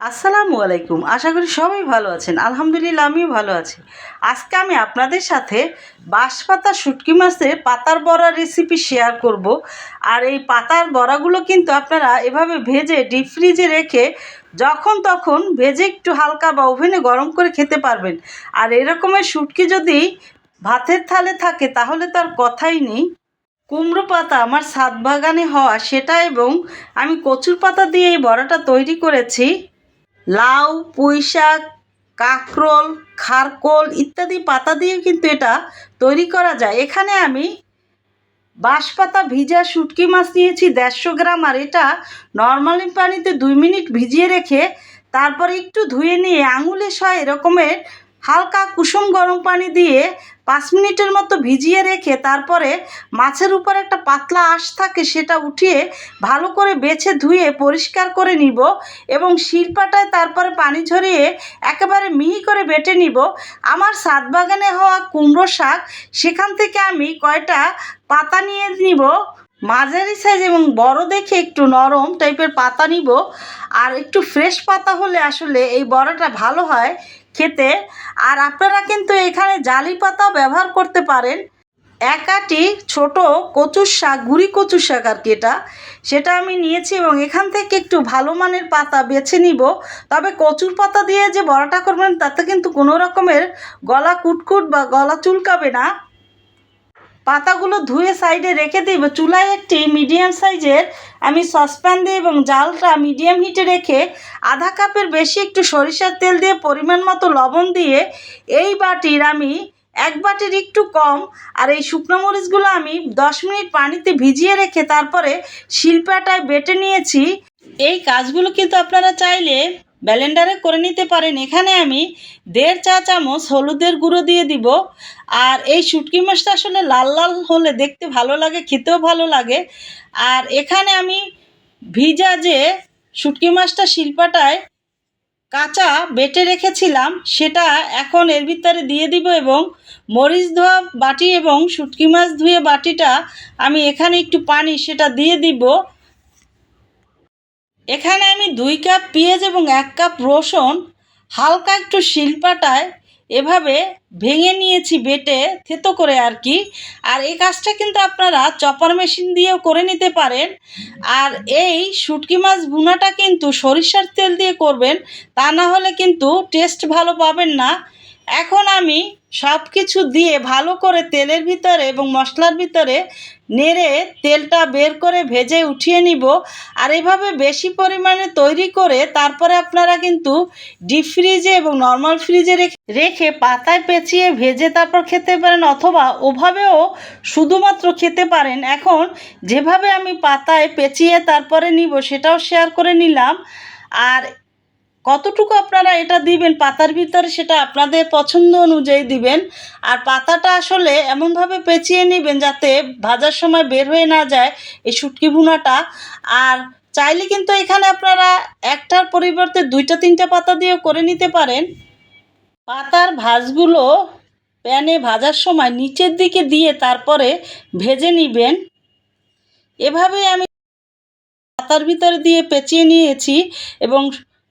আসসালামু আলাইকুম। আশা করি সবাই ভালো আছেন। আলহামদুলিল্লাহ, আমিও ভালো আছি। আজকে আমি আপনাদের সাথে বাঁশপাতা শুটকি মাছের পাতার বড়া রেসিপি শেয়ার করব। আর এই পাতার বড়াগুলো কিন্তু আপনারা এভাবে ভেজে ডিপ ফ্রিজে রেখে যখন তখন ভেজে একটু হালকা বা ওভেনে গরম করে খেতে পারবেন। আর এরকমের শুটকি যদি ভাতের থালে থাকে, তাহলে তার কথাই নেই। কুমড়ো পাতা আমার ছাদ বাগানে হওয়া, সেটা এবং আমি কচুর পাতা দিয়ে এই বড়াটা তৈরি করেছি। লাউ পুঁই শাক কাঁকরোল, খারকোল ইত্যাদি পাতা দিয়ে কিন্তু এটা তৈরি করা যায়। এখানে আমি বাঁশপাতা ভিজা শুটকি মাছ নিয়েছি দেড়শো গ্রাম আর এটা নর্মালি পানিতে দুই মিনিট ভিজিয়ে রেখে তারপর একটু ধুয়ে নিয়ে আঙুলে সয় এরকমের হালকা কুসুম গরম পানি দিয়ে পাঁচ মিনিটের মতো ভিজিয়ে রেখে তারপরে মাছের উপর একটা পাতলা আঁশ থাকে সেটা উঠিয়ে ভালো করে বেছে ধুয়ে পরিষ্কার করে নিব এবং শিলপাটায় তারপরে পানি ঝরিয়ে একেবারে মিহি করে বেটে নিব। আমার সাত বাগানে হওয়া কুমড়ো শাক, সেখান থেকে আমি কয়টা পাতা নিয়ে নিব। মাঝারি সাইজ এবং বড় দেখে একটু নরম টাইপের পাতা নিব। আর একটু ফ্রেশ পাতা হলে আসলে এই বড়াটা ভালো হয়। খেতে। আর আপনারা কিন্তু এখানে জালি পাতা ব্যবহার করতে পারেন। একাটি ছোট কচুর শাক, গুড়ি কচুর শাক আর কি এটা। সেটা আমি নিয়েছি এবং এখান থেকে একটু ভালো মানের পাতা বেছে নিব। তবে কচুর পাতা দিয়ে যে বড়াটা করবেন, তাতে কিন্তু কোনো রকমের গলা কুটকুট বা গলা চুলকাবে না। পাতাগুলো ধুয়ে সাইডে রেখে দিব চুলায় একটি মিডিয়াম সাইজের আমি সসপ্যান দিয়ে এবং জালটা মিডিয়াম হিটে রেখে আধা কাপের বেশি একটু সরিষার তেল দিয়ে পরিমাণ মতো লবণ দিয়ে এই বাটির আমি, এক বাটির একটু কম, আর এই শুকনো মরিচগুলো আমি দশ মিনিট পানিতে ভিজিয়ে রেখে তারপরে শিলপাটায় বেটে নিয়েছি। এই কাজগুলো কিন্তু আপনারা চাইলে ব্যালেন্ডারে করে নিতে পারেন। এখানে আমি দেড় চা চামচ হলুদের গুঁড়ো দিয়ে দিব। আর এই শুটকি মাছটা আসলে লাল লাল হলে দেখতে ভালো লাগে, খেতেও ভালো লাগে। আর এখানে আমি ভিজা যে শুটকি মাছটা শিল্পাটায় কাঁচা বেটে রেখেছিলাম, সেটা এখন এর ভিতরে দিয়ে দিব এবং মরিচ ধোয়া বাটি এবং শুটকি মাছ ধুয়ে বাটিটা আমি এখানে একটু পানি সেটা দিয়ে দিব। এখানে আমি দুই কাপ পেঁয়াজ এবং এক কাপ রসুন হালকা একটু শিলপাটায় এভাবে ভেঙে নিয়েছি, বেটে থেতো করে আর কি। আর এই কাজটা কিন্তু আপনারা চপার মেশিন দিয়েও করে নিতে পারেন। আর এই শুটকি মাছ ভুনাটা কিন্তু সরিষার তেল দিয়ে করবেন, তা না হলে কিন্তু টেস্ট ভালো পাবেন না। এখন আমি সব কিছু দিয়ে ভালো করে তেলের ভিতরে এবং মশলার ভিতরে নেড়ে তেলটা বের করে ভেজে উঠিয়ে নিব আর এভাবে বেশি পরিমাণে তৈরি করে তারপরে আপনারা কিন্তু ডিপ ফ্রিজে এবং নর্মাল ফ্রিজে রেখে পাতায় পেঁচিয়ে ভেজে তারপর খেতে পারেন অথবা ওভাবেও শুধুমাত্র খেতে পারেন। এখন যেভাবে আমি পাতায় পেঁচিয়ে তারপরে নিব সেটাও শেয়ার করে নিলাম। আর কতটুকু আপনারা এটা দিবেন, পাতার ভিতরে সেটা আপনাদের পছন্দ অনুযায়ী দিবেন, আর পাতাটা আসলে এমনভাবে পেঁচিয়ে নেবেন যাতে ভাজার সময় বের হয়ে না যায় এই শুটকি ভুনাটা। আর চাইলে কিন্তু এখানে আপনারা একটার পরিবর্তে দুইটা, তিনটা পাতা দিয়েও করে নিতে পারেন। পাতার ভাজগুলো প্যানে ভাজার সময় নিচের দিকে দিয়ে তারপরে ভেজে নেবেন। এভাবেই আমি পাতার ভিতরে দিয়ে পেঁচিয়ে নিয়েছি এবং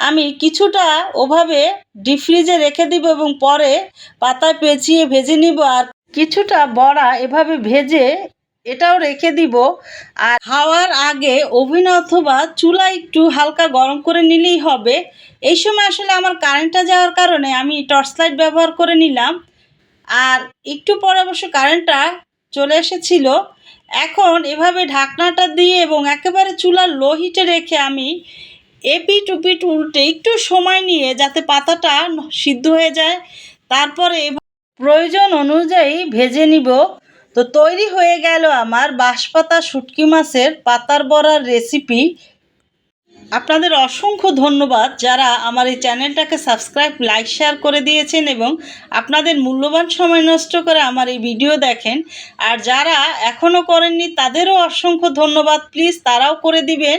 আমি কিছুটা ওভাবে ডিপ ফ্রিজে রেখে দিব এবং পরে পাতায় পেঁচিয়ে ভেজে নিব আর কিছুটা বড়া এভাবে ভেজে এটাও রেখে দিব। আর খাওয়ার আগে ওভেন অথবা চুলা একটু হালকা গরম করে নিলেই হবে। এই সময় আসলে আমার কারেন্টটা যাওয়ার কারণে আমি টর্চ লাইট ব্যবহার করে নিলাম। আর একটু পরে অবশ্য কারেন্টটা চলে এসেছিল। এখন এভাবে ঢাকনাটা দিয়ে এবং একেবারে চুলার লো হিটে রেখে আমি এপিট উপিট উল্টে একটু সময় নিয়ে যাতে পাতাটা সিদ্ধ হয়ে যায়, তারপরে প্রয়োজন অনুযায়ী ভেজে নিব। তো তৈরি হয়ে গেল আমার বাঁশপাতা শুটকি মাছের পাতার বড়ার রেসিপি আপনাদের অসংখ্য ধন্যবাদ যারা আমার এই চ্যানেলটাকে সাবস্ক্রাইব লাইক শেয়ার করে দিয়েছেন এবং আপনাদের মূল্যবান সময় নষ্ট করে আমার এই ভিডিও দেখেন। আর যারা এখনও করেননি, তাদেরও অসংখ্য ধন্যবাদ। প্লিজ তারাও করে দিবেন।